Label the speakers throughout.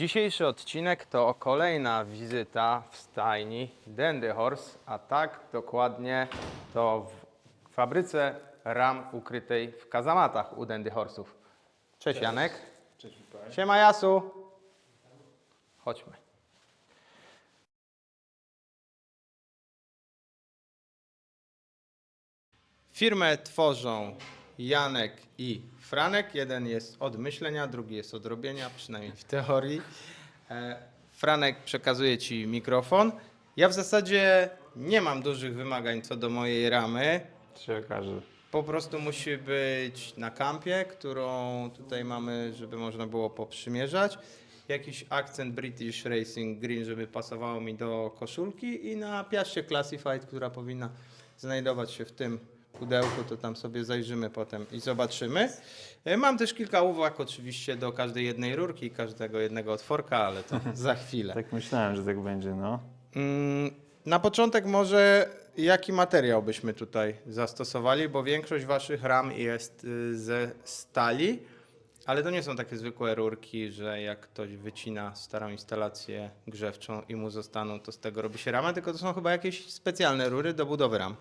Speaker 1: Dzisiejszy odcinek to kolejna wizyta w stajni Dandy Horse, a tak dokładnie to w fabryce ram ukrytej w kazamatach u Dandy Horse'ów. Cześć, Janek.
Speaker 2: Cześć Mikołaj.
Speaker 1: Siema Jasu. Chodźmy. Firmę tworzą Janek i Franek. Jeden jest od myślenia, drugi jest od robienia, przynajmniej w teorii. E, Franek przekazuje Ci mikrofon. Ja w zasadzie nie mam dużych wymagań co do mojej ramy.
Speaker 2: się okaże.
Speaker 1: Po prostu musi być na kampie, którą tutaj mamy, żeby można było poprzymierzać. Jakiś akcent British Racing Green, żeby pasowało mi do koszulki i na piaście Classified, która powinna znajdować się w tym pudełku, to tam sobie zajrzymy potem i zobaczymy. E, Mam też kilka uwag oczywiście do każdej jednej rurki i każdego jednego otworka, ale to za chwilę.
Speaker 2: Tak myślałem, że tak będzie, no.
Speaker 1: Mm, Na początek może jaki materiał byśmy tutaj zastosowali, bo większość waszych ram jest y, ze stali, ale to nie są takie zwykłe rurki, że jak ktoś wycina starą instalację grzewczą i mu zostaną, to z tego robi się rama, tylko to są chyba jakieś specjalne rury do budowy ram.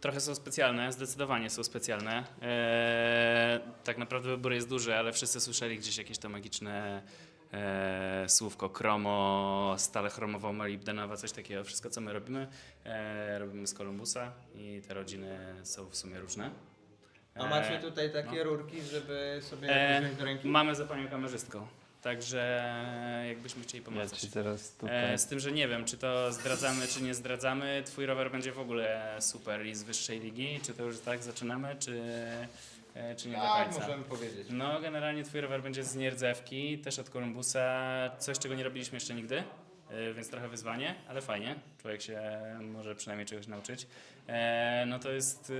Speaker 3: Trochę są specjalne, zdecydowanie są specjalne. Eee, tak naprawdę wybór jest duży, ale wszyscy słyszeli gdzieś jakieś to magiczne e, słówko chromo, stale chromowo, molibdenowa, coś takiego. Wszystko co my robimy, e, robimy z Kolumbusa i te rodziny są w sumie różne.
Speaker 1: A macie
Speaker 3: Eee,
Speaker 1: tutaj takie
Speaker 3: no.
Speaker 1: rurki, żeby sobie
Speaker 3: E,
Speaker 1: wziąć do ręki?
Speaker 3: mamy za panią kamerzystką, także jakbyśmy chcieli
Speaker 2: Ja
Speaker 3: pomagać.
Speaker 2: ci teraz tutaj...
Speaker 3: E, z tym, że nie wiem, czy to zdradzamy, czy nie zdradzamy. Twój rower będzie w ogóle super i z wyższej ligi. Czy to już tak zaczynamy, czy, e, czy nie do
Speaker 1: Tak,
Speaker 3: końca?
Speaker 1: możemy powiedzieć.
Speaker 3: No, generalnie twój rower będzie z nierdzewki, też od Columbusa. Coś, czego nie robiliśmy jeszcze nigdy, więc trochę wyzwanie, ale fajnie. Człowiek się może przynajmniej czegoś nauczyć. E, No to jest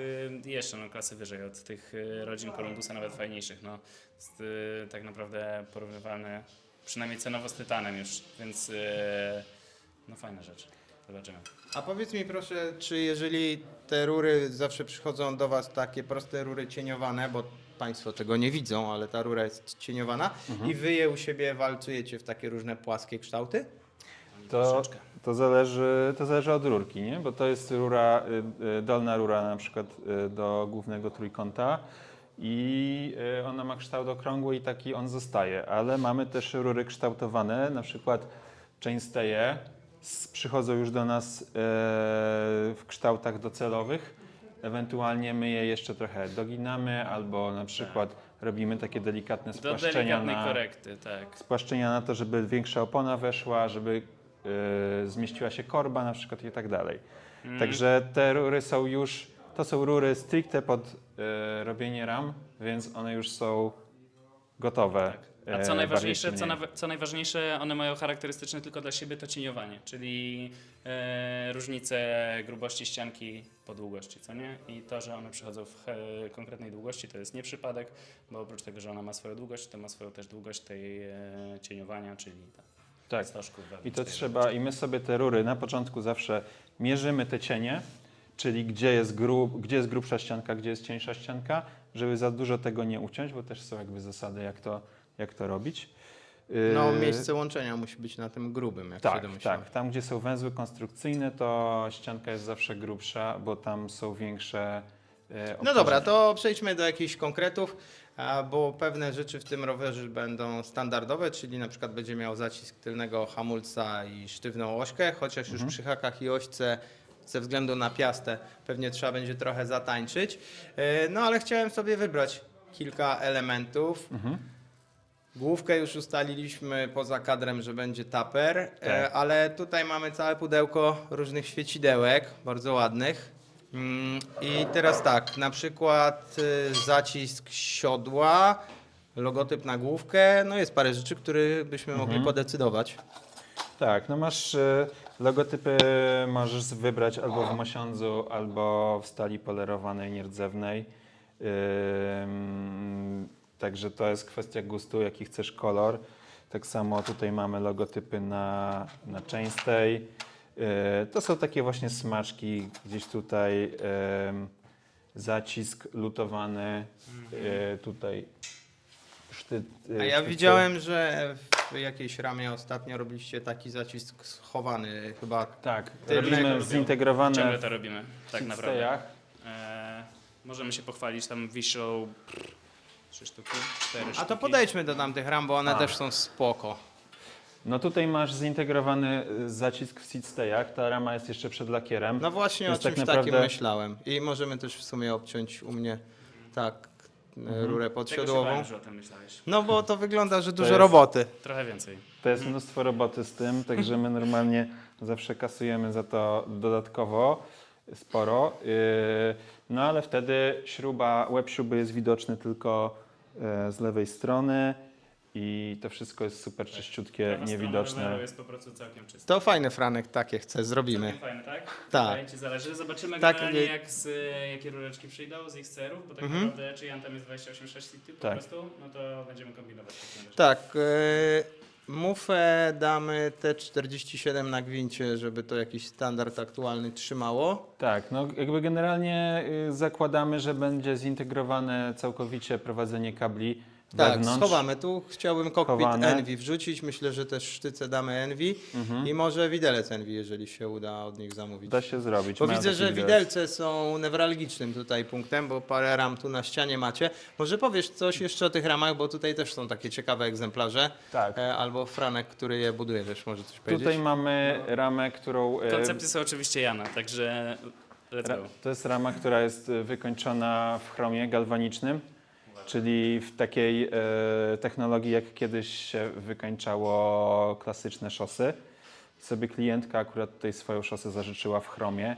Speaker 3: e, jeszcze no, klasy wyżej od tych e, rodzin Columbusa, nawet fajniejszych. No, jest e, tak naprawdę porównywalne przynajmniej cenowo z Tytanem już, więc e, no fajna rzecz. Zobaczymy.
Speaker 1: A powiedz mi proszę, czy jeżeli te rury zawsze przychodzą do Was takie proste rury cieniowane, bo Państwo tego nie widzą, ale ta rura jest cieniowana i Wy je u siebie walcujecie w takie różne płaskie kształty?
Speaker 2: To, to, zależy, to zależy od rurki, nie? Bo to jest rura, y, y, dolna rura na przykład y, do głównego trójkąta i ona ma kształt okrągły i taki on zostaje, ale mamy też rury kształtowane, na przykład chainstaye przychodzą już do nas w kształtach docelowych, ewentualnie my je jeszcze trochę doginamy albo na przykład robimy takie delikatne
Speaker 3: Do
Speaker 2: spłaszczenia
Speaker 3: delikatnej
Speaker 2: na,
Speaker 3: korekty, tak.
Speaker 2: spłaszczenia na to, żeby większa opona weszła, żeby zmieściła się korba na przykład i tak dalej.
Speaker 3: Mm.
Speaker 2: Także te rury są już, to są rury stricte pod e, robienie ram, więc one już są gotowe.
Speaker 3: A
Speaker 2: e,
Speaker 3: co najważniejsze,
Speaker 2: bardziej
Speaker 3: co, nawa- co najważniejsze, one mają charakterystyczne tylko dla siebie to cieniowanie, czyli e, różnice grubości ścianki po długości, co nie? I to, że one przychodzą w e, konkretnej długości, to jest nie przypadek, bo oprócz tego, że ona ma swoją długość, to ma swoją też długość tej e, cieniowania, czyli ta
Speaker 2: Tak. I to trzeba, i my sobie te rury na początku zawsze mierzymy te cienie, czyli gdzie jest, grub, gdzie jest grubsza ścianka, gdzie jest cieńsza ścianka, żeby za dużo tego nie uciąć, bo też są jakby zasady, jak to, jak to robić.
Speaker 1: No,
Speaker 2: Yy,
Speaker 1: miejsce łączenia musi być na tym grubym, jak się
Speaker 2: Tak,
Speaker 1: domyślam.
Speaker 2: tak. Tam, gdzie są węzły konstrukcyjne, to ścianka jest zawsze grubsza, bo tam są większe. e,
Speaker 1: No dobra,
Speaker 2: obciążenia.
Speaker 1: to przejdźmy do jakichś konkretów, bo pewne rzeczy w tym rowerze będą standardowe, czyli na przykład będzie miał zacisk tylnego hamulca i sztywną ośkę, chociaż już przy hakach i ośce ze względu na piastę pewnie trzeba będzie trochę zatańczyć. E, No ale chciałem sobie wybrać kilka elementów. Główkę już ustaliliśmy poza kadrem, że będzie taper, e,
Speaker 2: Tak.
Speaker 1: ale tutaj mamy całe pudełko różnych świecidełek, bardzo ładnych. Mm, I teraz tak, na przykład y, zacisk siodła, logotyp na główkę, no jest parę rzeczy, które byśmy mogli podecydować.
Speaker 2: Tak, no masz e, logotypy, możesz wybrać albo w mosiądzu, albo w stali polerowanej, nierdzewnej. Także to jest kwestia gustu, jaki chcesz kolor. Tak samo tutaj mamy logotypy na, na chainstay. Yy, To są takie właśnie smaczki, gdzieś tutaj zacisk lutowany, yy, tutaj sztyt.
Speaker 1: A
Speaker 2: yy,
Speaker 1: ja
Speaker 2: sztycy.
Speaker 1: widziałem, że w jakiejś ramie ostatnio robiliście taki zacisk schowany chyba.
Speaker 2: Tak, robimy
Speaker 1: robią.
Speaker 2: zintegrowane
Speaker 3: Ciągle to robimy, tak naprawdę.
Speaker 2: stejach.
Speaker 3: E, możemy się pochwalić, tam wiszą trzy sztuki, cztery
Speaker 1: A
Speaker 3: sztuki.
Speaker 1: to podejdźmy do tamtych ram, bo one
Speaker 2: A.
Speaker 1: też są spoko.
Speaker 2: No tutaj masz zintegrowany y, zacisk w seat stayach, ta rama jest jeszcze przed lakierem.
Speaker 1: No właśnie
Speaker 2: Więc
Speaker 1: o
Speaker 2: tak
Speaker 1: czymś
Speaker 2: naprawdę-
Speaker 1: takim myślałem. I możemy też w sumie obciąć u mnie tak e,
Speaker 2: Mhm.
Speaker 1: rurę
Speaker 3: Tego się
Speaker 1: podsiodłową.
Speaker 3: bałem, że o tym myślałeś.
Speaker 1: No bo to wygląda, że dużo
Speaker 2: jest-
Speaker 1: roboty.
Speaker 3: Trochę więcej.
Speaker 2: To jest mnóstwo roboty z tym, także my normalnie zawsze kasujemy za to dodatkowo sporo. Yy, No ale wtedy śruba, łeb śruby jest widoczny tylko z lewej strony i to wszystko jest super czyściutkie,
Speaker 3: Prawa strona
Speaker 2: niewidoczne.
Speaker 3: jest po prostu całkiem czysta.
Speaker 1: To fajny Franek, takie chcę, zrobimy.
Speaker 3: Całkiem fajne, tak?
Speaker 1: Tak.
Speaker 3: Tutaj Ci zależy. Zobaczymy
Speaker 1: Tak,
Speaker 3: generalnie
Speaker 1: y-
Speaker 3: jak z, jakie rureczki przyjdą z ich serów, bo tak
Speaker 1: Mhm.
Speaker 3: naprawdę czy Jan tam jest 28,6 litrów po
Speaker 2: Tak.
Speaker 3: prostu, no to będziemy kombinować. w takim razie.
Speaker 1: Tak, e, mufę damy T47 na gwincie, żeby to jakiś standard aktualny trzymało.
Speaker 2: Tak, no jakby generalnie y, zakładamy, że będzie zintegrowane całkowicie prowadzenie kabli
Speaker 1: Tak,
Speaker 2: wewnątrz.
Speaker 1: schowamy. Tu chciałbym cockpit
Speaker 2: Chowane.
Speaker 1: Envy wrzucić. Myślę, że też sztyce damy Envy
Speaker 2: Mhm.
Speaker 1: i może widelec Envy, jeżeli się uda od nich zamówić.
Speaker 2: Da się zrobić.
Speaker 1: Bo
Speaker 2: mają
Speaker 1: widzę,
Speaker 2: taki
Speaker 1: że
Speaker 2: widelec.
Speaker 1: widelce są newralgicznym tutaj punktem, bo parę ram tu na ścianie macie. Może powiesz coś jeszcze o tych ramach, bo tutaj też są takie ciekawe egzemplarze.
Speaker 2: Tak.
Speaker 1: E, albo Franek, który je buduje, też może coś powiedzieć.
Speaker 2: Tutaj mamy ramę, którą. e,
Speaker 3: Koncepcje są oczywiście Jana, także let's
Speaker 2: Ra-
Speaker 3: go.
Speaker 2: To jest rama, która jest e, wykończona w chromie galwanicznym, czyli w takiej e, technologii, jak kiedyś się wykańczało klasyczne szosy. Sobie klientka akurat tutaj swoją szosę zażyczyła w chromie.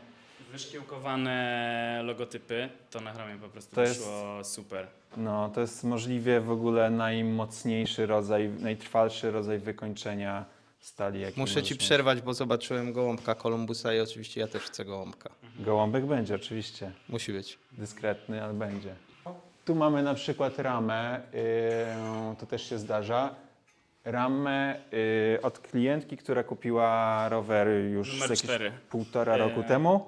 Speaker 3: Wyszkiełkowane logotypy, to na chromie po prostu
Speaker 2: To jest-
Speaker 3: wyszło super.
Speaker 2: No, to jest możliwie w ogóle najmocniejszy rodzaj, najtrwalszy rodzaj wykończenia stali. jaki
Speaker 1: Muszę
Speaker 2: możesz
Speaker 1: ci
Speaker 2: mieć.
Speaker 1: przerwać, bo zobaczyłem gołąbka Kolumbusa i oczywiście ja też chcę gołąbka.
Speaker 2: Gołąbek będzie oczywiście.
Speaker 1: Musi być.
Speaker 2: dyskretny, ale będzie. Tu mamy na przykład ramę, yy, to też się zdarza, ramę yy, od klientki, która kupiła rower już z jakieś
Speaker 3: cztery.
Speaker 2: półtora roku
Speaker 3: Yy.
Speaker 2: temu,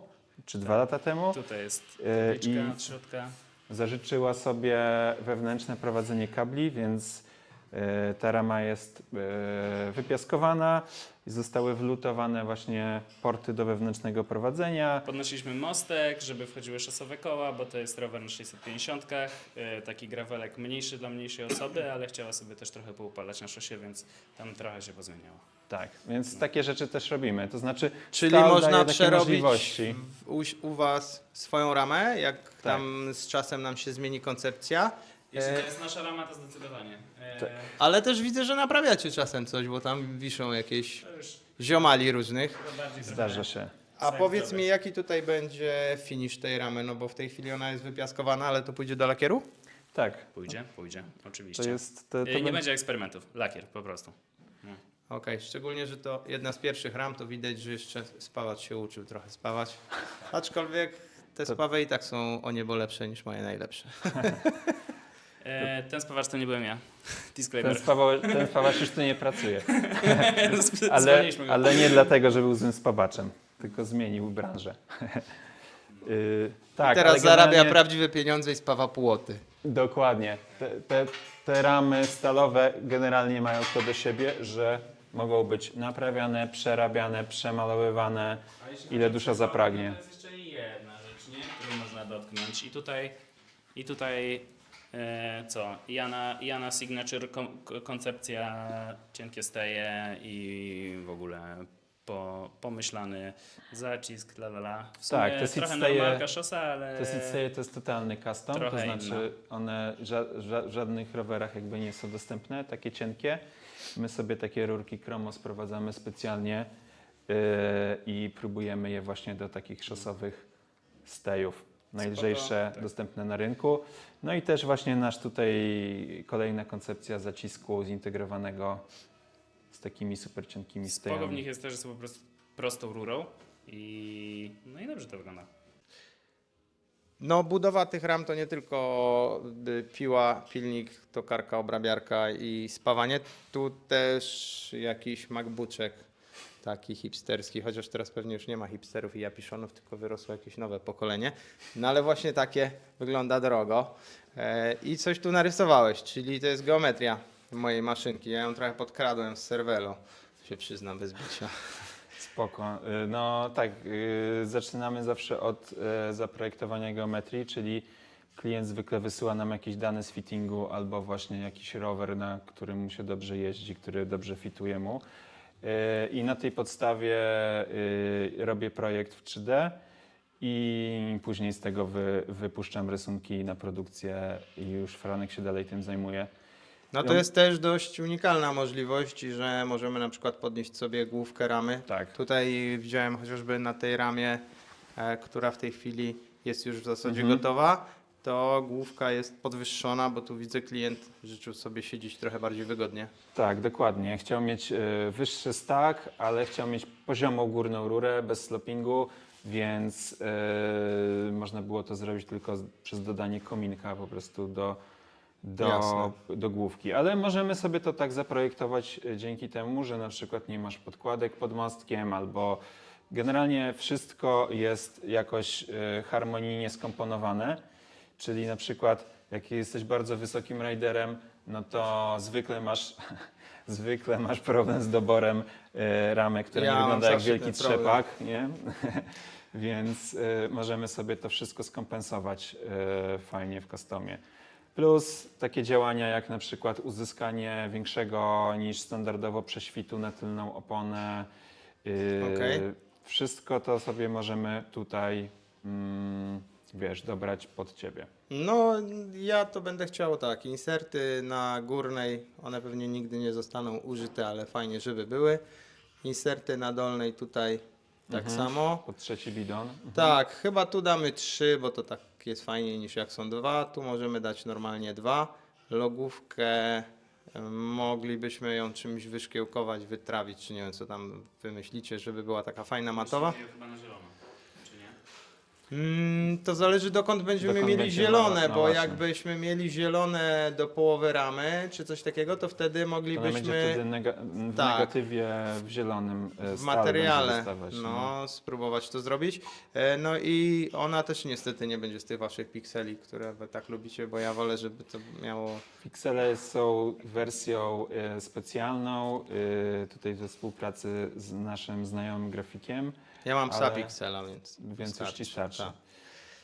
Speaker 2: czy dwa lata temu.
Speaker 3: Tutaj jest
Speaker 2: Yy,
Speaker 3: tabliczka
Speaker 2: i-
Speaker 3: od środka.
Speaker 2: Zażyczyła sobie wewnętrzne prowadzenie kabli, więc ta rama jest yy, wypiaskowana i zostały wlutowane właśnie porty do wewnętrznego prowadzenia.
Speaker 3: Podnosiliśmy mostek, żeby wchodziły szosowe koła, bo to jest rower na 650. Yy, taki gravelek mniejszy dla mniejszej osoby, ale chciała sobie też trochę poupalać na szosie, więc tam trochę się pozmieniało.
Speaker 2: Tak, więc takie rzeczy też robimy. To znaczy,
Speaker 1: Czyli można
Speaker 2: daje takie
Speaker 1: przerobić w, u, u Was swoją ramę, jak tam z czasem nam się zmieni koncepcja.
Speaker 3: Jeśli
Speaker 1: E,
Speaker 3: to jest nasza rama, to zdecydowanie. E,
Speaker 2: Tak.
Speaker 1: Ale też widzę, że naprawiacie czasem coś, bo tam wiszą jakieś
Speaker 3: To już
Speaker 1: ziomali różnych.
Speaker 3: bardziej
Speaker 2: Zdarza się.
Speaker 1: A powiedz mi, jaki tutaj będzie finish tej ramy, no bo w tej chwili ona jest wypiaskowana, ale to pójdzie do lakieru?
Speaker 2: Tak,
Speaker 3: Pójdzie, pójdzie, oczywiście.
Speaker 2: to jest. To, to
Speaker 3: E, nie
Speaker 2: będzie-
Speaker 3: będzie eksperymentów, lakier po prostu.
Speaker 1: Okej, szczególnie, że to jedna z pierwszych ram, to widać, że jeszcze spawacz się uczył trochę spawać. Aczkolwiek te
Speaker 2: To-
Speaker 1: spawy i tak są o niebo lepsze niż moje najlepsze.
Speaker 3: E, ten spawacz to nie byłem ja.
Speaker 2: Ten,
Speaker 3: Disclaimer.
Speaker 2: spawa, ten spawacz już tu nie pracuje. Ale, ale nie dlatego, że był złym spawaczem, tylko zmienił branżę. Yy, tak,
Speaker 1: Teraz
Speaker 2: ale
Speaker 1: zarabia
Speaker 2: generalnie-
Speaker 1: prawdziwe pieniądze i spawa płoty.
Speaker 2: Dokładnie. Te, te, te ramy stalowe generalnie mają to do siebie, że mogą być naprawiane, przerabiane, przemalowywane. Ile dusza zapragnie.
Speaker 3: To jest jeszcze jedna rzecz, nie? którą można dotknąć. I tutaj, i tutaj co? Jana, Jana Signature, kon, koncepcja, cienkie steje i w ogóle po, pomyślany zacisk, la la la. W
Speaker 2: Tak, te
Speaker 3: trochę
Speaker 2: seat steje-
Speaker 3: normalka szosa, ale...
Speaker 2: Te seatsteje to jest totalny custom, to
Speaker 3: trochę
Speaker 2: znaczy one ża ża w żadnych rowerach jakby nie są dostępne, takie cienkie. My sobie takie rurki Chromo sprowadzamy specjalnie yy, i próbujemy je właśnie do takich szosowych stejów. Najlżejsze
Speaker 3: tak.
Speaker 2: dostępne na rynku. No i też właśnie nasz tutaj kolejna koncepcja zacisku zintegrowanego z takimi super cienkimi
Speaker 3: Spoko w
Speaker 2: stejami.
Speaker 3: nich jest też, że są po prostu prostą rurą i no i dobrze to wygląda.
Speaker 1: No, budowa tych ram to nie tylko y, piła, pilnik, tokarka, obrabiarka i spawanie. Tu też jakiś MacBookek taki hipsterski, chociaż teraz pewnie już nie ma hipsterów i japiszonów, tylko wyrosło jakieś nowe pokolenie. No ale właśnie takie wygląda drogo. E, I coś tu narysowałeś, czyli to jest geometria mojej maszynki. Ja ją trochę podkradłem z Cervelo, się przyznam bez bicia.
Speaker 2: Spoko. Y, No tak, y, zaczynamy zawsze od zaprojektowania geometrii, czyli klient zwykle wysyła nam jakieś dane z fittingu albo właśnie jakiś rower, na którym mu się dobrze jeździ, który dobrze fituje mu. I na tej podstawie y, robię projekt w 3D i później z tego wy, wypuszczam rysunki na produkcję i już Franek się dalej tym zajmuje.
Speaker 1: No to jest też dość unikalna możliwość, że możemy na przykład podnieść sobie główkę ramy.
Speaker 2: Tak.
Speaker 1: Tutaj widziałem chociażby na tej ramie, e, która w tej chwili jest już w zasadzie
Speaker 2: Mhm.
Speaker 1: gotowa, to główka jest podwyższona, bo tu widzę klient życzył sobie siedzieć trochę bardziej wygodnie.
Speaker 2: Tak, dokładnie. Chciał mieć e, wyższy stack, ale chciał mieć poziomą górną rurę bez slopingu, więc e, można było to zrobić tylko z, przez dodanie kominka po prostu do, do,
Speaker 1: Jasne.
Speaker 2: do główki. Ale możemy sobie to tak zaprojektować e, dzięki temu, że na przykład nie masz podkładek pod mostkiem albo generalnie wszystko jest jakoś harmonijnie skomponowane. Czyli na przykład, jak jesteś bardzo wysokim riderem, no to zwykle masz, zwykle masz problem z doborem e, ramek, która
Speaker 1: Ja
Speaker 2: nie wygląda jak wielki trzepak, nie? Więc e, możemy sobie to wszystko skompensować e, fajnie w customie. Plus takie działania jak na przykład uzyskanie większego niż standardowo prześwitu na tylną oponę. e,
Speaker 1: Okej.
Speaker 2: Wszystko to sobie możemy tutaj, mm, wiesz, dobrać pod ciebie.
Speaker 1: No, ja to będę chciał tak. Inserty na górnej, one pewnie nigdy nie zostaną użyte, ale fajnie, żeby były. Inserty na dolnej tutaj tak
Speaker 2: Mhm.
Speaker 1: samo.
Speaker 2: Pod trzeci bidon.
Speaker 1: Tak, chyba tu damy trzy, bo to tak jest fajniej niż jak są dwa. Tu możemy dać normalnie dwa. Logówkę em, moglibyśmy ją czymś wyszkiełkować, wytrawić, czy nie wiem co tam wymyślicie, żeby była taka fajna matowa.
Speaker 3: Chyba na zielono?
Speaker 1: Mm, to zależy dokąd będziemy
Speaker 2: Dokąd
Speaker 1: mieli zielone,
Speaker 2: no- no
Speaker 1: bo
Speaker 2: właśnie.
Speaker 1: jakbyśmy mieli zielone do połowy ramy, czy coś takiego, to wtedy
Speaker 2: To będzie
Speaker 1: moglibyśmy
Speaker 2: wtedy nega w
Speaker 1: Tak.
Speaker 2: negatywie w zielonym e,
Speaker 1: w
Speaker 2: stale
Speaker 1: materiale
Speaker 2: wystawać,
Speaker 1: no, spróbować to zrobić. E, No i ona też niestety nie będzie z tych waszych pikseli, które wy tak lubicie, bo ja wolę, żeby to miało...
Speaker 2: Pixele są wersją e, specjalną, e, tutaj we współpracy z naszym znajomym grafikiem,
Speaker 1: Ja mam psa
Speaker 2: Ale-
Speaker 1: piksela, więc...
Speaker 2: więc już ci starczy.
Speaker 1: tak.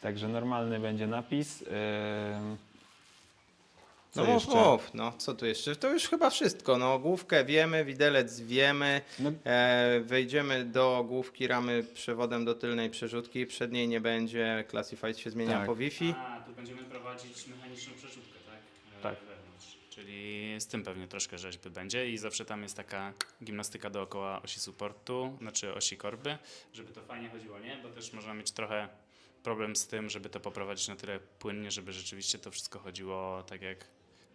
Speaker 2: Także normalny będzie napis. e, Co
Speaker 1: No mów,
Speaker 2: jeszcze?
Speaker 1: mów, no co tu jeszcze? To już chyba wszystko, no główkę wiemy, widelec wiemy,
Speaker 2: No,
Speaker 1: E, wejdziemy do główki ramy przewodem do tylnej przerzutki. Przedniej nie będzie, Classified się zmienia
Speaker 2: Tak.
Speaker 1: po Wi-Fi.
Speaker 3: A, tu będziemy prowadzić mechaniczną przerzutkę, tak? E,
Speaker 2: Tak.
Speaker 3: Wewnątrz. Czyli z tym pewnie troszkę rzeźby będzie i zawsze tam jest taka gimnastyka dookoła osi supportu, znaczy osi korby, żeby to fajnie chodziło, nie? Bo też można mieć trochę problem z tym, żeby to poprowadzić na tyle płynnie, żeby rzeczywiście to wszystko chodziło tak jak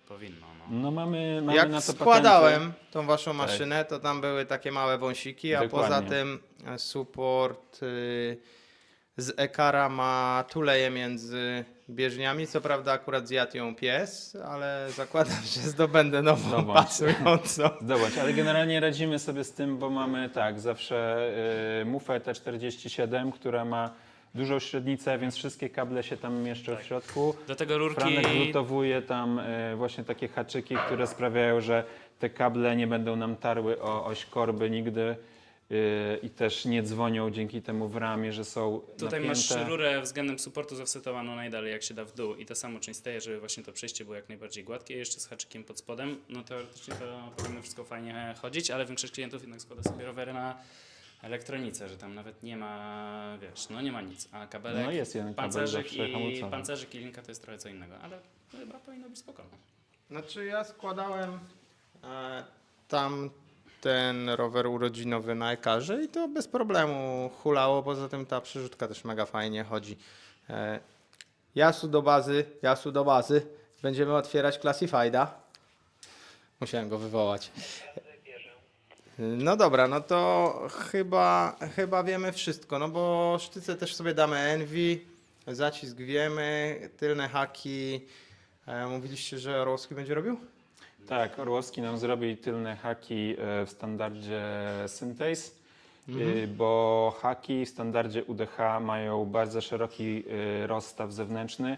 Speaker 3: powinno. No.
Speaker 2: no mamy, mamy
Speaker 1: Jak
Speaker 2: na to
Speaker 1: składałem
Speaker 2: patenty.
Speaker 1: tą waszą maszynę, to tam były takie małe wąsiki, a
Speaker 2: Dokładnie.
Speaker 1: poza tym e, support y, z Ekara ma tuleje między bieżniami. Co prawda akurat zjadł ją pies, ale zakładam, że zdobędę nową
Speaker 2: Zdobądź.
Speaker 1: pasującą.
Speaker 2: Zobacz, ale generalnie radzimy sobie z tym, bo mamy tak, zawsze y, mufę T47, która ma dużą średnicę, więc wszystkie kable się tam mieszczą w środku.
Speaker 3: Do tego rurki...
Speaker 2: Franek wlutowuje tam y, właśnie takie haczyki, które sprawiają, że te kable nie będą nam tarły o oś korby nigdy i też nie dzwonią dzięki temu w ramie, że są
Speaker 3: Tutaj
Speaker 2: napięte.
Speaker 3: masz rurę względem supportu zafsetowaną najdalej jak się da w dół i ta samo część steje, żeby właśnie to przejście było jak najbardziej gładkie, jeszcze z haczykiem pod spodem. No teoretycznie to powinno wszystko fajnie chodzić, ale większość klientów jednak składa sobie rowery na elektronice, że tam nawet nie ma, wiesz, no nie ma nic, a kabelek,
Speaker 2: No jest jeden kabel
Speaker 3: pancerzyk
Speaker 2: zawsze
Speaker 3: i
Speaker 2: hamulcowy.
Speaker 3: pancerzyk i linka to jest trochę co innego, ale chyba powinno być spokojnie.
Speaker 1: Znaczy ja składałem e, tam ten rower urodzinowy na Ekarze i to bez problemu hulało, poza tym ta przerzutka też mega fajnie chodzi. E, jasu do bazy, jasu do bazy. Będziemy otwierać Classifieda. Musiałem go wywołać. No dobra, no to chyba, chyba wiemy wszystko, no bo sztyce też sobie damy Envy, zacisk wiemy, tylne haki. E, mówiliście, że Orłowski będzie robił?
Speaker 2: Tak, Orłowski nam zrobi tylne haki e, w standardzie Synthase,
Speaker 1: Mhm.
Speaker 2: bo haki w standardzie UDH mają bardzo szeroki y, rozstaw zewnętrzny,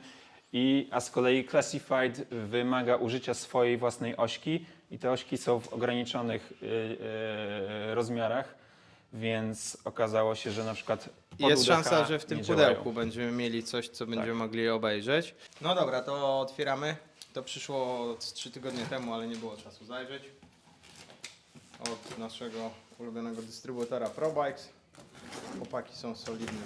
Speaker 2: i, a z kolei Classified wymaga użycia swojej własnej ośki, i te ośki są w ograniczonych y, rozmiarach, więc okazało się, że na przykład
Speaker 1: Jest
Speaker 2: UDH
Speaker 1: szansa, że w tym pudełku
Speaker 2: działają.
Speaker 1: będziemy mieli coś, co będziemy
Speaker 2: Tak.
Speaker 1: mogli obejrzeć. No dobra, to otwieramy. To przyszło 3 tygodnie temu, ale nie było czasu zajrzeć. Od naszego ulubionego dystrybutora ProBikes. Chłopaki są solidne.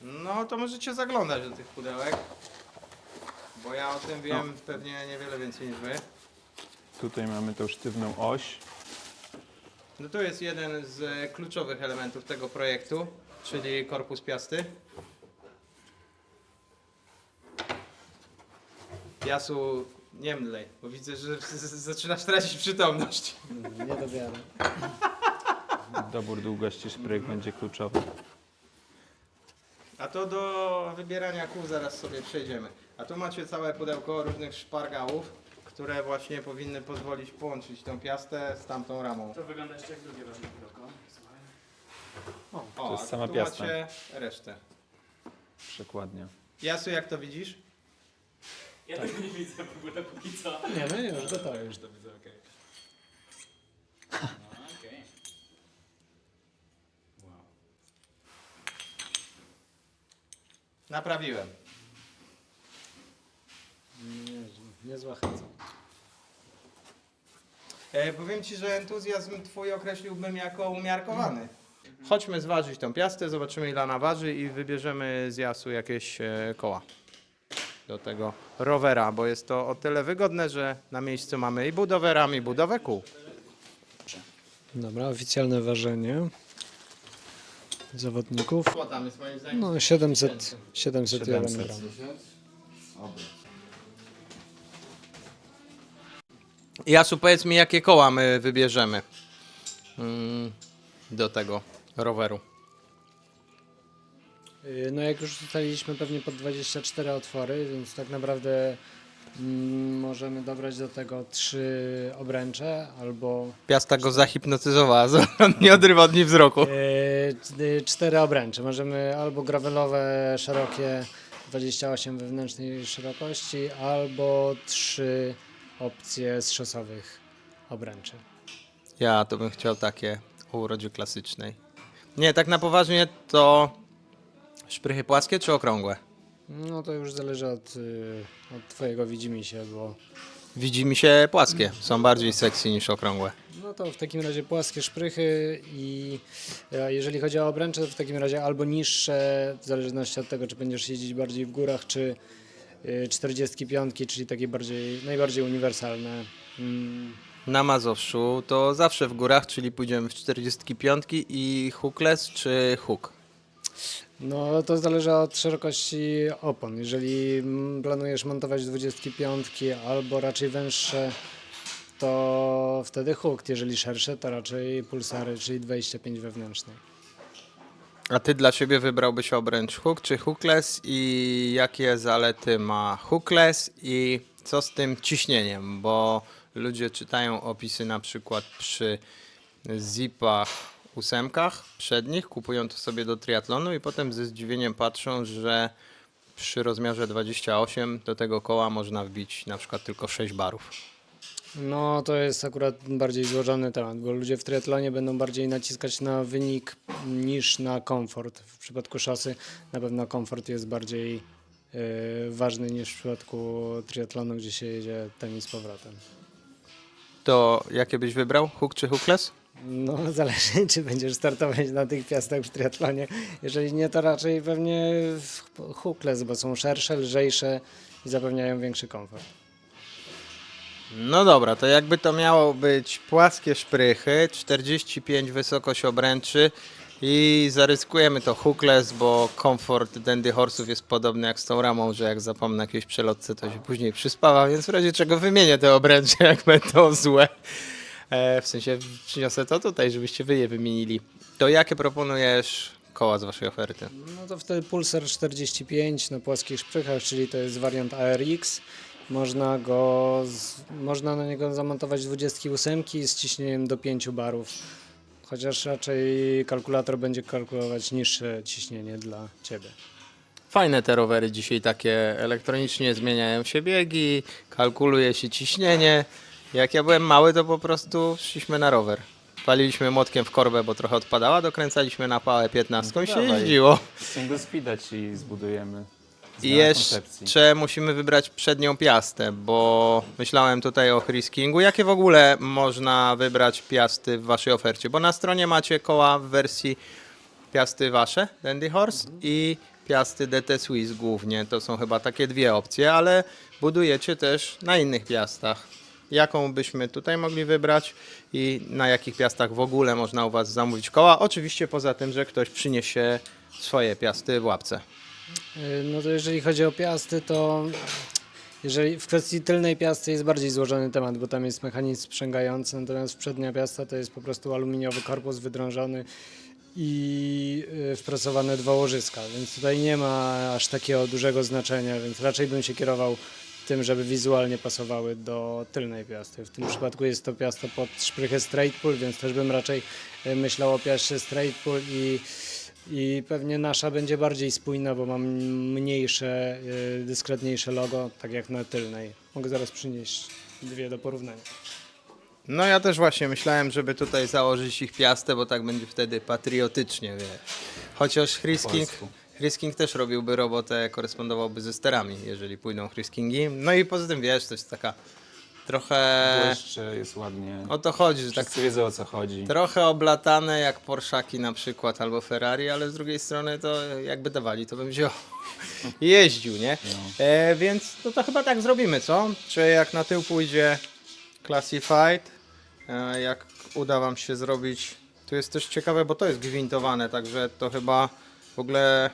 Speaker 1: No to możecie zaglądać do tych pudełek. Bo ja o tym wiem pewnie niewiele więcej niż wy.
Speaker 2: Tutaj mamy tą sztywną oś.
Speaker 1: No to jest jeden z e, kluczowych elementów tego projektu, czyli korpus piasty. Jasu, nie mdlej, bo widzę, że z- z- zaczynasz tracić przytomność.
Speaker 4: Nie do wiary.
Speaker 2: Dobór długości szpryk będzie kluczowy.
Speaker 1: A to do wybierania kół zaraz sobie przejdziemy. A tu macie całe pudełko różnych szpargałów, które właśnie powinny pozwolić połączyć tą piastę z tamtą ramą.
Speaker 3: To wygląda jeszcze jak drugie ważne pudełko. Słuchaj.
Speaker 1: O,
Speaker 2: To jest
Speaker 1: a
Speaker 2: sama
Speaker 1: tu
Speaker 2: piasta.
Speaker 1: macie resztę.
Speaker 2: Przekładnia.
Speaker 1: Jasu, jak to widzisz?
Speaker 3: Ja tego nie widzę w ogóle póki co.
Speaker 4: Nie, no już gotowe.
Speaker 3: Już to widzę, okej. No, okej. Wow.
Speaker 1: Naprawiłem.
Speaker 4: Nie, niezła heca.
Speaker 1: E, powiem Ci, że entuzjazm Twój określiłbym jako umiarkowany. Chodźmy zważyć tą piastę, zobaczymy ile ona waży i wybierzemy z jasu jakieś e, koła do tego rowera, bo jest to o tyle wygodne, że na miejscu mamy i budowę ram, i budowę kół.
Speaker 4: Dobra, oficjalne ważenie zawodników. No 700, 701
Speaker 2: 700.
Speaker 4: gram.
Speaker 1: Jasu, powiedz mi jakie koła my wybierzemy mm, do tego roweru.
Speaker 4: Yy, No jak już ustaliliśmy pewnie pod 24 otwory, więc tak naprawdę możemy dobrać do tego trzy obręcze albo
Speaker 1: Piasta go zahipnotyzowała, on nie odrywa od niej wzroku.
Speaker 4: yy, c- cztery obręcze. Możemy albo gravelowe, szerokie 28 wewnętrznej szerokości, albo trzy opcje z szosowych obręczy.
Speaker 1: Ja to bym chciał takie o urodzie klasycznej. Nie, tak na poważnie to szprychy płaskie czy okrągłe?
Speaker 4: No to już zależy od, y, od twojego widzimisię, bo
Speaker 1: Widzi mi się płaskie, są bardziej sexy niż okrągłe.
Speaker 4: no to w takim razie płaskie szprychy i e, jeżeli chodzi o obręcze, to w takim razie albo niższe, w zależności od tego, czy będziesz jeździć bardziej w górach, czy y, 45, czyli takie bardziej, najbardziej uniwersalne. Mm,
Speaker 1: Na Mazowszu to zawsze w górach, czyli pójdziemy w 45 i hookless czy hook.
Speaker 4: No to zależy od szerokości opon. Jeżeli mm, planujesz montować 25 albo raczej węższe, to wtedy hook. Jeżeli szersze, to raczej pulsary, czyli 25 wewnętrznej.
Speaker 1: A ty dla siebie wybrałbyś obręcz hook czy hookless i jakie zalety ma hookless i co z tym ciśnieniem, bo ludzie czytają opisy na przykład przy zipach ósemkach przednich, kupują to sobie do triatlonu i potem ze zdziwieniem patrzą, że przy rozmiarze 28 do tego koła można wbić na przykład tylko 6 barów.
Speaker 4: No to jest akurat bardziej złożony temat, bo ludzie w triatlonie będą bardziej naciskać na wynik niż na komfort. W przypadku szosy na pewno komfort jest bardziej yy, ważny niż w przypadku triatlonu, gdzie się jedzie tam i z powrotem.
Speaker 1: To jakie byś wybrał? Hook czy hookless?
Speaker 4: No zależy, czy będziesz startować na tych piastach w triatlonie. Jeżeli nie, to raczej pewnie w hookless, bo są szersze, lżejsze i zapewniają większy komfort.
Speaker 1: No dobra, to jakby to miało być płaskie szprychy, 45 wysokość obręczy i zaryzykujemy to hookless, bo komfort Dandy Horse'ów jest podobny jak z tą ramą, że jak zapomnę jakieś przelotce, to się później przyspawa, więc w razie czego wymienię te obręcze, jak będą złe. E, w sensie przyniosę to tutaj, żebyście wy je wymienili. To jakie proponujesz koła z waszej oferty?
Speaker 4: No to wtedy Pulsar 45 na płaskich szprychach, czyli to jest wariant ARX. Można go, z, można na niego zamontować 28 z ciśnieniem do 5 barów. Chociaż raczej kalkulator będzie kalkulować niższe ciśnienie dla Ciebie.
Speaker 1: Fajne te rowery dzisiaj takie elektronicznie zmieniają się biegi, kalkuluje się ciśnienie. Jak ja byłem mały, to po prostu szliśmy na rower. Paliliśmy młotkiem w korbę, bo trochę odpadała, dokręcaliśmy na pałę 15 i się
Speaker 2: Dawaj.
Speaker 1: jeździło.
Speaker 2: Single speeda ci zbudujemy.
Speaker 1: I
Speaker 2: Zmiana koncepcji.
Speaker 1: jeszcze musimy wybrać przednią piastę, bo myślałem tutaj o Riskingu. Jakie w ogóle można wybrać piasty w waszej ofercie? Bo na stronie macie koła w wersji piasty wasze, Dandy Horse i piasty DT Swiss głównie. To są chyba takie dwie opcje, ale budujecie też na innych piastach. Jaką byśmy tutaj mogli wybrać i na jakich piastach w ogóle można u was zamówić koła? Oczywiście poza tym, że ktoś przyniesie swoje piasty w łapce.
Speaker 4: Y, No to jeżeli chodzi o piasty, to jeżeli w kwestii tylnej piasty jest bardziej złożony temat, bo tam jest mechanizm sprzęgający, natomiast przednia piasta to jest po prostu aluminiowy korpus wydrążony i y, wprasowane dwa łożyska, więc tutaj nie ma aż takiego dużego znaczenia, więc raczej bym się kierował tym, żeby wizualnie pasowały do tylnej piasty. W tym przypadku jest to piasto pod szprychę straight pull, więc też bym raczej y, myślał o piaście straight pull i i pewnie nasza będzie bardziej spójna, bo mam mniejsze, y, dyskretniejsze logo, tak jak na tylnej. Mogę zaraz przynieść dwie do porównania.
Speaker 1: No ja też właśnie myślałem, żeby tutaj założyć ich piastę, bo tak będzie wtedy patriotycznie, wie. Chociaż Hrisking,
Speaker 2: polsku.
Speaker 1: Hrisking też robiłby robotę, korespondowałby ze sterami, jeżeli pójdą Hriskingi. No i poza tym, wiesz, to jest taka trochę...
Speaker 2: Błyszcze, jest ładnie.
Speaker 1: O to chodzi, że tak
Speaker 2: Wszyscy wiedzą o co chodzi.
Speaker 1: trochę oblatane jak Porszaki na przykład, albo Ferrari, ale z drugiej strony to jakby dawali, to bym wziął i jeździł, nie? E, więc to, to chyba tak zrobimy, co? Czy jak na tył pójdzie Classified, e, jak uda wam się zrobić, tu jest też ciekawe, bo to jest gwintowane, także to chyba w ogóle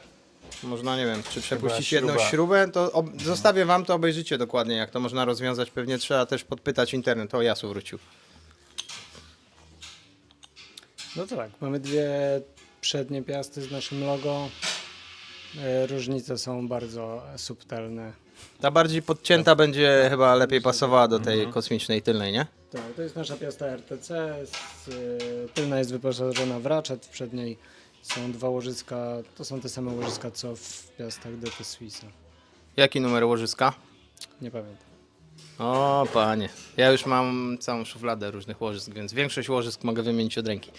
Speaker 1: można, nie wiem, czy przepuścić jedną
Speaker 2: śruba.
Speaker 1: śrubę, to ob- zostawię wam to, obejrzycie dokładnie, jak to można rozwiązać. Pewnie trzeba też podpytać internet. O, Jasu wrócił.
Speaker 4: No to tak, mamy dwie przednie piasty z naszym logo. E, Różnice są bardzo subtelne.
Speaker 1: Ta bardziej podcięta będzie chyba lepiej pasowała do tej kosmicznej tylnej, nie?
Speaker 4: Tak, to jest nasza piasta RTC. Z, y, tylna jest wyposażona w raczet, w przedniej są dwa łożyska. To są te same łożyska co w piastach DT Swissa.
Speaker 1: Jaki numer łożyska?
Speaker 4: Nie pamiętam.
Speaker 1: O, panie. Ja już mam całą szufladę różnych łożysk, więc większość łożysk mogę wymienić od ręki.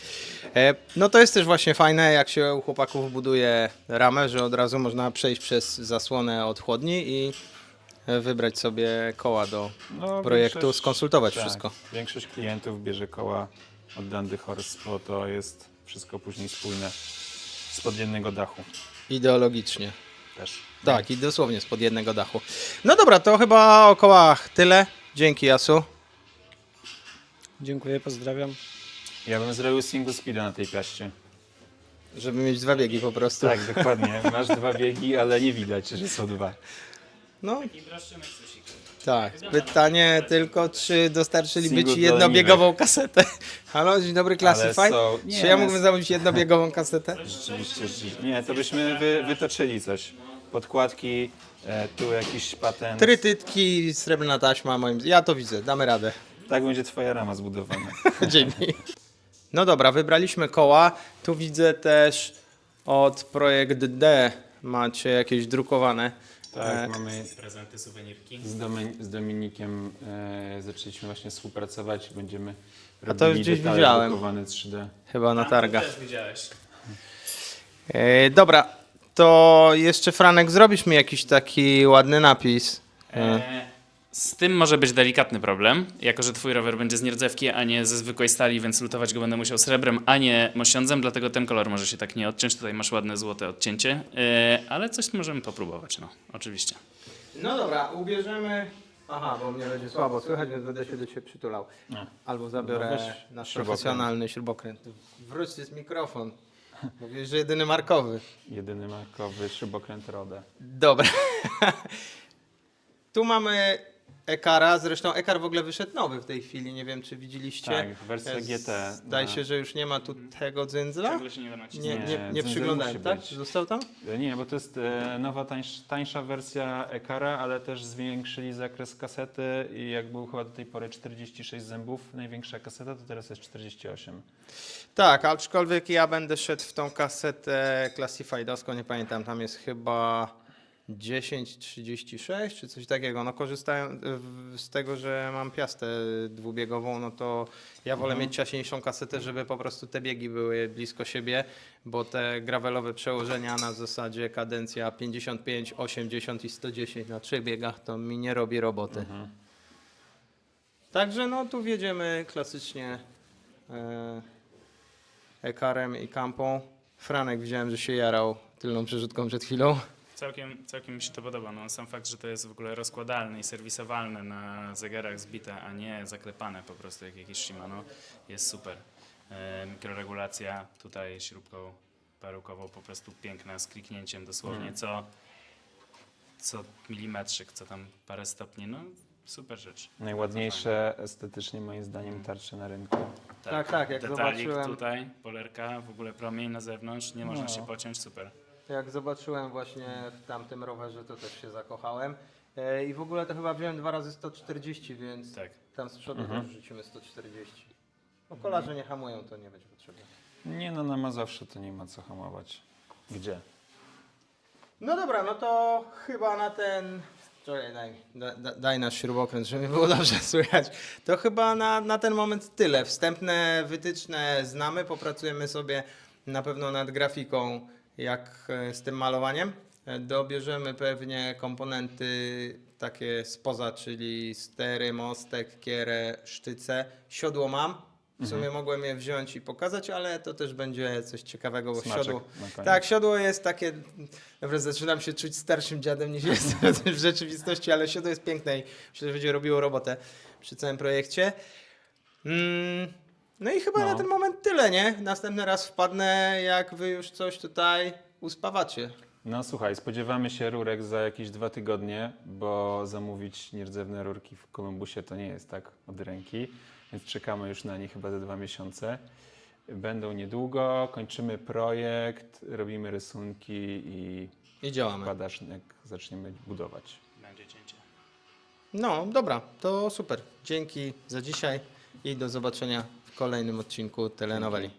Speaker 1: E, no to jest też właśnie fajne, jak się u chłopaków buduje ramę, że od razu można przejść przez zasłonę od chłodni i wybrać sobie koła do
Speaker 2: No,
Speaker 1: projektu,
Speaker 2: większość-
Speaker 1: skonsultować
Speaker 2: tak,
Speaker 1: wszystko.
Speaker 2: Większość klientów bierze koła od Dandy Horse, bo to jest wszystko później spójne spod jednego dachu
Speaker 1: Ideologicznie.
Speaker 2: też.
Speaker 1: Tak, i dosłownie spod jednego dachu. No dobra, to chyba o kołach tyle. Dzięki, Jasu.
Speaker 4: Dziękuję, pozdrawiam.
Speaker 2: Ja bym zrobił single speeda na tej piaście.
Speaker 1: Żeby mieć dwa biegi po prostu.
Speaker 2: Tak, dokładnie. Masz dwa biegi, ale nie widać, że są dwa.
Speaker 1: No,
Speaker 3: I droższy Meksusik.
Speaker 1: Tak. Pytanie tylko, czy dostarczyliby
Speaker 2: Single
Speaker 1: ci jednobiegową kasetę? Halo, dzień dobry, Classified.
Speaker 2: są-
Speaker 1: Czy ja mógłbym zamówić jednobiegową kasetę?
Speaker 2: Rzeczywiście. że- Nie, to byśmy wy, wytoczyli coś. Podkładki, e, tu jakiś patent.
Speaker 1: Trytytki, srebrna taśma, moim Ja to widzę, damy radę.
Speaker 2: Tak będzie twoja rama zbudowana.
Speaker 1: Dzięki. No dobra, wybraliśmy koła. Tu widzę też od Projekt D macie jakieś drukowane.
Speaker 2: Tak, mamy
Speaker 3: Prezenty, suwenirki.
Speaker 2: z, Domin- z Dominikiem e, zaczęliśmy właśnie współpracować. Będziemy
Speaker 1: A to już
Speaker 2: robili
Speaker 1: gdzieś
Speaker 2: detale
Speaker 1: widziałem.
Speaker 2: drukowane 3D.
Speaker 1: Chyba na targach.
Speaker 3: Też widziałeś.
Speaker 1: E, dobra, to jeszcze Franek, zrobisz mi jakiś taki ładny napis. E,
Speaker 3: E, z tym może być delikatny problem, jako że twój rower będzie z nierdzewki, a nie ze zwykłej stali, więc lutować go będę musiał srebrem, a nie mosiądzem, dlatego ten kolor może się tak nie odciąć. Tutaj masz ładne złote odcięcie, e, ale coś możemy popróbować, no, oczywiście.
Speaker 1: No dobra, ubierzemy. Aha, bo mnie będzie słabo słychać, więc będę się do ciebie przytulał.
Speaker 2: No.
Speaker 1: Albo zabiorę
Speaker 2: No
Speaker 1: nasz
Speaker 2: śrubokręt.
Speaker 1: profesjonalny śrubokręt. Wróć, jest mikrofon. Mówisz, że jedyny markowy.
Speaker 2: Jedyny markowy śrubokręt Roda.
Speaker 1: Dobra. tu mamy Ekara, zresztą Ekar w ogóle wyszedł nowy w tej chwili, nie wiem czy widzieliście.
Speaker 2: Tak, wersja GT.
Speaker 1: Zdaje
Speaker 2: na-
Speaker 1: się, że już nie ma tu tego dzyndzla.
Speaker 3: Ciągle się nie da nacisnąć.
Speaker 1: Nie,
Speaker 2: Nie,
Speaker 1: nie, przyglądałem,
Speaker 2: musi
Speaker 1: tak?
Speaker 2: być.
Speaker 1: Został tam?
Speaker 2: Nie, bo to jest e, nowa, tańsz, tańsza wersja Ekara, ale też zwiększyli zakres kasety i jak był chyba do tej pory 46 zębów, największa kaseta, to teraz jest 48.
Speaker 1: Tak, aczkolwiek ja będę szedł w tą kasetę classifiedowską, nie pamiętam, tam jest chyba 1036 czy coś takiego. No korzystając w- z tego, że mam piastę dwubiegową, no to ja wolę mieć ciaśniejszą kasetę, żeby po prostu te biegi były blisko siebie, bo te gravelowe przełożenia na zasadzie kadencja 55, 80 i 110 na trzech biegach to mi nie robi roboty. Także no tu wjedziemy klasycznie e, Ekarem i Kampą. Franek widziałem, że się jarał tylną przerzutką przed chwilą.
Speaker 3: Całkiem, całkiem mi się to podoba. No, sam fakt, że to jest w ogóle rozkładalne i serwisowalne na zegarach zbite, a nie zaklepane po prostu jak jakieś Shimano, jest super. E, mikroregulacja tutaj śrubką parukową po prostu piękna, z kliknięciem dosłownie, co, co milimetrzyk, co tam parę stopni, no super rzecz.
Speaker 2: Najładniejsze estetycznie moim zdaniem tarcze na rynku.
Speaker 1: Tak, tak, jak
Speaker 3: Detalik
Speaker 1: zobaczyłem-
Speaker 3: tutaj, polerka, w ogóle promień na zewnątrz, nie można
Speaker 2: No.
Speaker 3: się pociąć, super.
Speaker 1: Jak zobaczyłem właśnie w tamtym rowerze, to też się zakochałem. E, I w ogóle to chyba wziąłem dwa razy 140, więc
Speaker 3: Tak.
Speaker 1: tam z przodu
Speaker 2: Mhm.
Speaker 1: też rzucimy 140. No kolarze nie hamują, to nie będzie potrzebne.
Speaker 2: Nie no, na Mazowszu to nie ma co hamować. Gdzie?
Speaker 1: No dobra, no to chyba na ten... Czekaj, daj, da, da, daj nasz śrubokręt, żeby było dobrze słychać. To chyba na, na ten moment tyle. Wstępne wytyczne znamy, popracujemy sobie na pewno nad grafiką, jak e, z tym malowaniem. E, Dobierzemy pewnie komponenty takie spoza, czyli stery, mostek, kierę, sztyce. Siodło mam. W sumie mogłem je wziąć i pokazać, ale to też będzie coś ciekawego, bo
Speaker 2: Smaczek
Speaker 1: siodło... Tak, siodło jest takie. Naprawdę zaczynam się czuć starszym dziadem niż jestem w rzeczywistości, ale siodło jest piękne i myślę, że będzie robiło robotę przy całym projekcie. Mm, no i chyba
Speaker 2: No.
Speaker 1: na ten moment tyle, nie? Następny raz wpadnę, jak wy już coś tutaj uspawacie.
Speaker 2: No słuchaj, spodziewamy się rurek za jakieś dwa tygodnie, bo zamówić nierdzewne rurki w Kolumbusie to nie jest tak od ręki, więc czekamy już na nie chyba za dwa miesiące. Będą niedługo, kończymy projekt, robimy rysunki i
Speaker 1: I działamy.
Speaker 2: wpadasz, jak zaczniemy budować.
Speaker 3: Będzie cięcie.
Speaker 1: No, dobra, to super. Dzięki za dzisiaj i do zobaczenia kolejnym odcinku telenoweli.